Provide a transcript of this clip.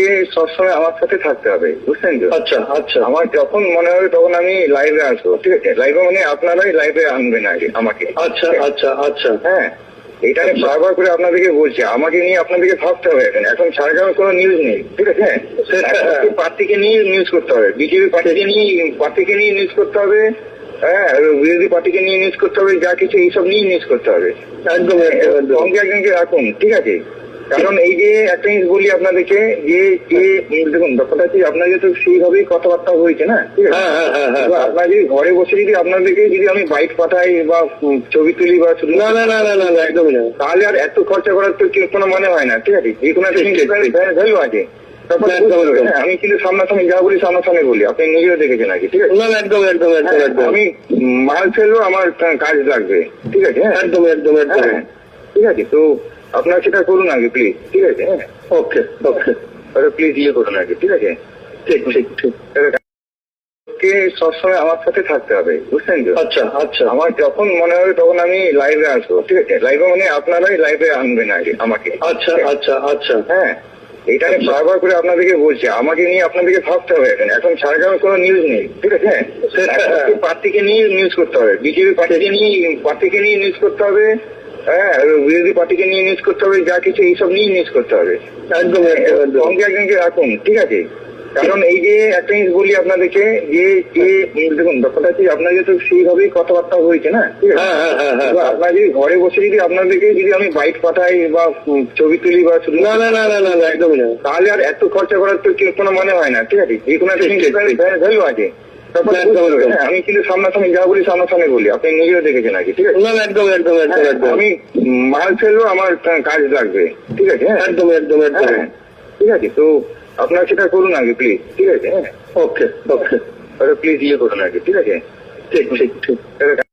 কে সবসময় আমার সাথে থাকতে হবে বুঝছেন তো? আচ্ছা আচ্ছা। আমার যখন মনে হবে তখন আমি লাইভে আসব ঠিক আছে? লাইভে মানে আপনারাই লাইভে আনবেন আগে আমাকে। আচ্ছা আচ্ছা আচ্ছা। হ্যাঁ এটা আমি বারবার করে আপনাদেরকে বলছি আমাকে নিয়ে আপনাদেরকে ভাবতে হবে এখন। এখন ঝাড়গ্রামের কোনো নিউজ নেই ঠিক আছে? এখন পার্টিকে নিয়ে নিউজ করতে হবে? বিজেপি পার্টিকে নিয়ে পার্টিকে নিয়ে নিউজ করতে হবে? হ্যাঁ বিরোধী পার্টিকে নিয়ে নিউজ করতে হবে? যা কিছু এইসব নিয়ে নিউজ করতে হবে। একদম একদম একদম। সঙ্গে একজনকে রাখুন ঠিক আছে? কারণ এই যে একটা জিনিস বলি আপনাদেরকে যে যে দেখুন ব্যাপারটা হচ্ছে আপনাদের তো সেইভাবেই কথাবার্তা হয়েছে না ঠিক আছে? হ্যাঁ হ্যাঁ হ্যাঁ আপনারা যদি ঘরে বসে যদি আপনাদেরকে যদি আমি বাইক পাঠাই বা ছবি তুলি বা না না না না না না একদমই না। তাহলে আর এত খরচা করার তো কোনো মানে হয় না ঠিক আছে? যে কোনো একটা। ভ্যালু আছে। আমি কিন্তু সামনাসামনি যা বলি সামনাসামনি বলি আপনি নিজেও দেখেছেন নাকি ঠিক আছে? একদম একদম একদম আমি মাল ফেলব আমার কাজ লাগবে ঠিক আছে একদম একদম একদম। ঠিক আছে তো আপনার সেটা করুন আগে প্লিজ ঠিক আছে হ্যাঁ? ওকে ওকে প্লিজ ইয়ে করুন আগে ঠিক আছে? ঠিক ঠিক ঠিক। কে সবসময় আমার সাথে থাকতে হবে বুঝছেন তো? আচ্ছা আচ্ছা। আমার যখন মনে হবে তখন আমি লাইভে আসব ঠিক আছে? লাইভে মানে আপনারাই লাইভে আনবেন আগে আমাকে। আচ্ছা আচ্ছা আচ্ছা। হ্যাঁ এটা আমি বারবার করে আপনাদেরকে বলছি আমাকে নিয়ে আপনাদেরকে ভাবতে হবে এখন। এখন ঝাড়গ্রামের কোনো নিউজ নেই ঠিক আছে? পার্টিকে নিয়ে নিউজ করতে হবে? বিজেপি পার্টিকে নিয়ে পার্টিকে নিয়ে নিউজ করতে হবে? হ্যাঁ বিরোধী পার্টিকে নিয়ে নিউজ করতে হবে যা কিছু এইসব নিয়ে নিউজ করতে হবে। একদম একদম সঙ্গে একজনকে রাখুন ঠিক আছে? কারণ এই যে একটা জিনিস বলি আপনাদেরকে যে যে দেখুন ব্যাপারটা হচ্ছে আপনাদের তো সেইভাবেই কথাবার্তা হয়েছে না হ্যাঁ হ্যাঁ হ্যাঁ হ্যাঁ যদি ঘরে বসে যদি আপনাদেরকে যদি আমি বাইক পাঠাই বা ছবি তুলি বা শুধু না না না না না না একদমই না। তাহলে আর এত খরচা করার তো কোনো মানে হয় না ঠিক আছে? যে কোনো একটা। ভ্যালু আছে। একদম, একদম। আমি কিন্তু সামনাসামনি যা বলি সামনাসামনি বলি। আপনি নিজেও দেখেছেন আগে ঠিক আছে? না একদম একদম একদম হ্যাঁ, একদম। আমি মাল ফেলব আমার কাজ লাগবে ঠিক আছে? হ্যাঁ। একদম একদম একদম। হ্যাঁ ঠিক আছে তো আপনার সেটা করুন আগে প্লিজ ঠিক আছে? হ্যাঁ। ওকে ওকে প্লিজ ইয়ে করুন আগে ঠিক আছে? ঠিক ঠিক ঠিক।